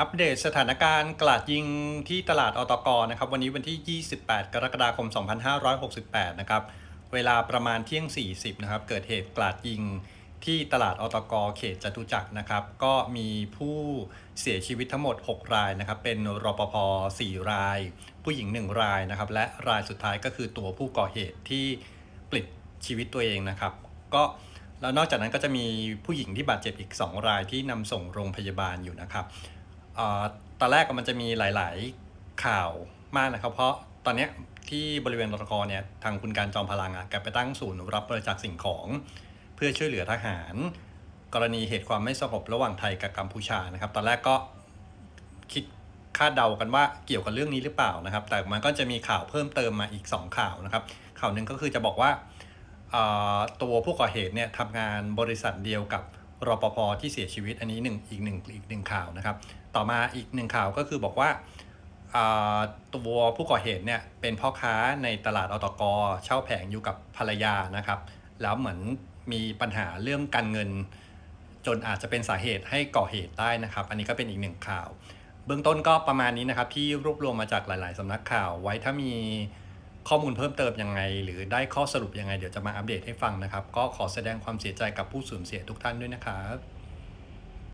อัปเดตสถานการณ์กลาดยิงที่ตลาดอตกนะครับวันนี้วันที่ 28 กรกฎาคม 2568 นะครับเวลาประมาณเที่ยง 40 นะครับเกิดเหตุกลาดยิงที่ตลาดอตกเขตจตุจักรนะครับ ก็มีผู้เสียชีวิตทั้งหมด 6 รายนะครับ เป็นรปภ 4 ราย ผู้หญิง 1 รายนะครับ และรายสุดท้ายก็คือตัวผู้ก่อเหตุที่ปลิดชีวิตตัวเองนะครับ ก็แล้วนอกจากนั้นก็จะมีผู้หญิงที่บาดเจ็บอีก 2 รายที่นำส่งโรงพยาบาลอยู่นะครับ ตอนแรกมันจะมีหลาย ๆข่าวมากนะครับ เพราะตอนนี้ที่บริเวณรตกเนี่ยทางคุณการจอมพลังอะแกไปตั้งศูนย์รับบริจาคสิ่งของ เพื่อช่วยเหลือทหาร กรณีเหตุความไม่สงบระหว่างไทยกับกัมพูชานะครับ ตอนแรกก็คิดคาดเดากันว่าเกี่ยวกับเรื่องนี้หรือเปล่านะครับ แต่มันก็จะมีข่าวเพิ่มเติมมาอีก 2 ข่าวนะครับ ข่าวหนึ่งก็คือจะบอกว่าตัวผู้ก่อเหตุเนี่ยทำงานบริษัทเดียวกับ รปภที่เสียชีวิตอันนี้หนึ่งอีกหนึ่งอีกหนึ่งข่าวนะครับ ต่อมาอีกหนึ่งข่าวก็คือบอกว่าตัวผู้ก่อเหตุเนี่ยเป็นพ่อค้าในตลาดอตกเช่าแผงอยู่กับภรรยานะครับ แล้วเหมือนมีปัญหาเรื่องการเงิน จนอาจจะเป็นสาเหตุให้ก่อเหตุได้นะครับ อันนี้ก็เป็นอีกหนึ่งข่าว เบื้องต้นก็ประมาณนี้นะครับที่รวบรวมมาจากหลาย ๆสำนักข่าว ไว้ถ้ามี ข้อมูลเพิ่มเติมยังไง หรือได้ข้อสรุปยังไง เดี๋ยวจะมาอัปเดตให้ฟังนะครับ ก็ขอแสดงความเสียใจกับผู้สูญเสียทุกท่านด้วยนะครับ